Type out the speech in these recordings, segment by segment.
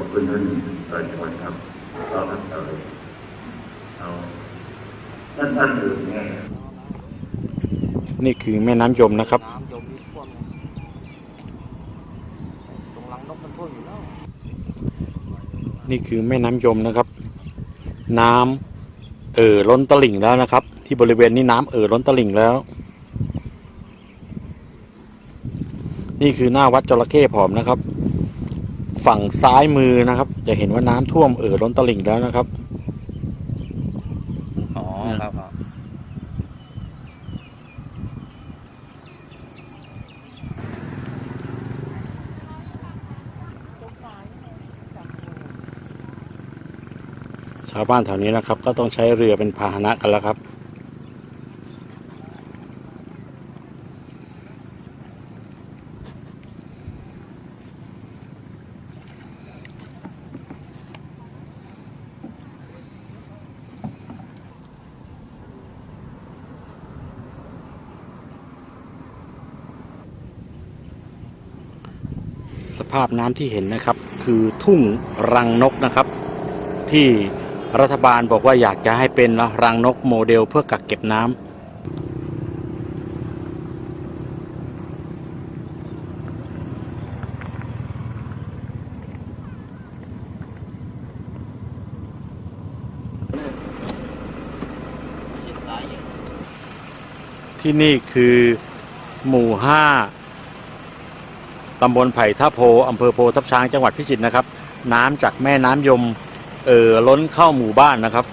อบคุณท่านสายชนครับก็ท่านเอ่ยเอาสั้นๆหรือไงนี่คือแม่น้ำยมนะครับ น้ำยมมีท่วมตรงรังนกมันท่วมอยู่แล้วนี่คือแม่น้ำยมนะครับ น้ำเอ่อล้นตลิ่งแล้วนะครับ ที่บริเวณนี้น้ำเอ่อล้นตลิ่งแล้ว นี่คือหน้าวัดจระเข้ผอมนะครับ ฝั่งซ้ายมือนะครับ จะเห็นว่าน้ำท่วมเอ่อล้นตลิ่งแล้วนะครับ อ๋อครับครับชาวบ้านแถวนี้นะครับ ก็ต้องใช้เรือเป็นพาหนะกันแล้วครับ สภาพน้ำที่เห็นนะครับ คือทุ่งรังนกนะครับ ที่รัฐบาลบอกว่าอยากจะให้เป็นรังนกโมเดลเพื่อกักเก็บน้ำยิดสาที่นี่คือหมู่ห้า ตำบลไผ่ท่าโพอำเภอโพทับช้างจังหวัดพิจิตรนะครับ น้ำจากแม่น้ำยมเอ่อล้นเข้าหมู่บ้านนะครับ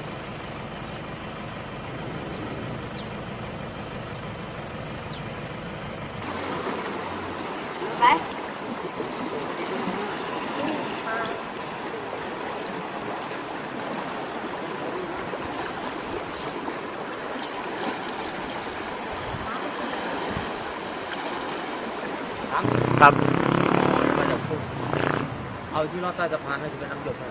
ไป น้ำครับมันจะพุ่งเอาที่ลอดใต้สะพานให้จะเป็นน้ำหยดให้